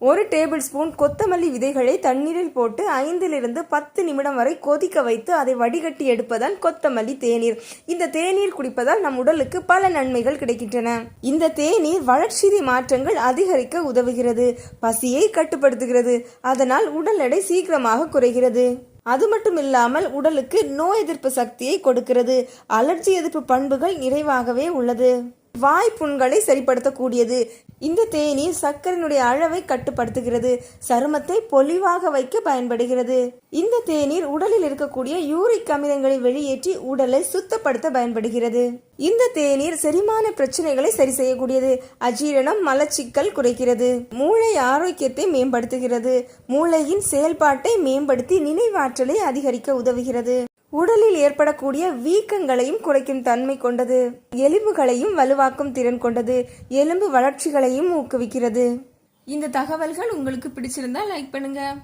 ஒரு table spoon கொத்தமல்லி விதைகளை தண்ணீரில் போட்டு ஐந்திலிருந்து பத்து நிமிடம் வரை கொதிக்க வைத்து அதை வடிகட்டி எடுப்பதான் கொத்தமல்லி தேநீர். இந்த தேநீர் குடிப்பதால் நம் உடலுக்கு பல நன்மைகள் கிடைக்கின்றன. இந்த தேநீர் வளர்ச்சிதை மாற்றங்கள் அதிகரிக்க உதவுகிறது. பசியை கட்டுப்படுத்துகிறது. அதனால் உடல் எடை சீக்கிரமாக குறைகிறது. அது மட்டும் இல்லாமல் உடலுக்கு நோய் எதிர்ப்பு சக்தியை கொடுக்கிறது. அலர்ஜி எதிர்ப்பு பண்புகள் நிறைவாகவே உள்ளது. வாய் புண்களை சரிப்படுத்தக்கூடியது. இந்த தேநீர் சர்க்கரையினுடைய அளவை கட்டுப்படுத்துகிறது. சருமத்தை பொலிவாக வைக்க பயன்படுகிறது. இந்த தேநீர் உடலில் இருக்கக்கூடிய யூரிக் அமிலங்களை வெளியேற்றி உடலை சுத்தப்படுத்த பயன்படுகிறது. இந்த தேநீர் செரிமான பிரச்சனைகளை சரி செய்யக்கூடியது. அஜீரணம் மலச்சிக்கல் குறைக்கிறது. மூளை ஆரோக்கியத்தை மேம்படுத்துகிறது. மூளையின் செயல்பாட்டை மேம்படுத்தி நினைவாற்றலை அதிகரிக்க உதவுகிறது. உடலில் ஏற்படக்கூடிய வீக்கங்களையும் குறைக்கும் தன்மை கொண்டது. எலும்புகளையும் வலுவாக்கும் திறன் கொண்டது. எலும்பு வளர்ச்சிகளையும் ஊக்குவிக்கிறது. இந்த தகவல்கள் உங்களுக்கு பிடிச்சிருந்தா லைக் பண்ணுங்க.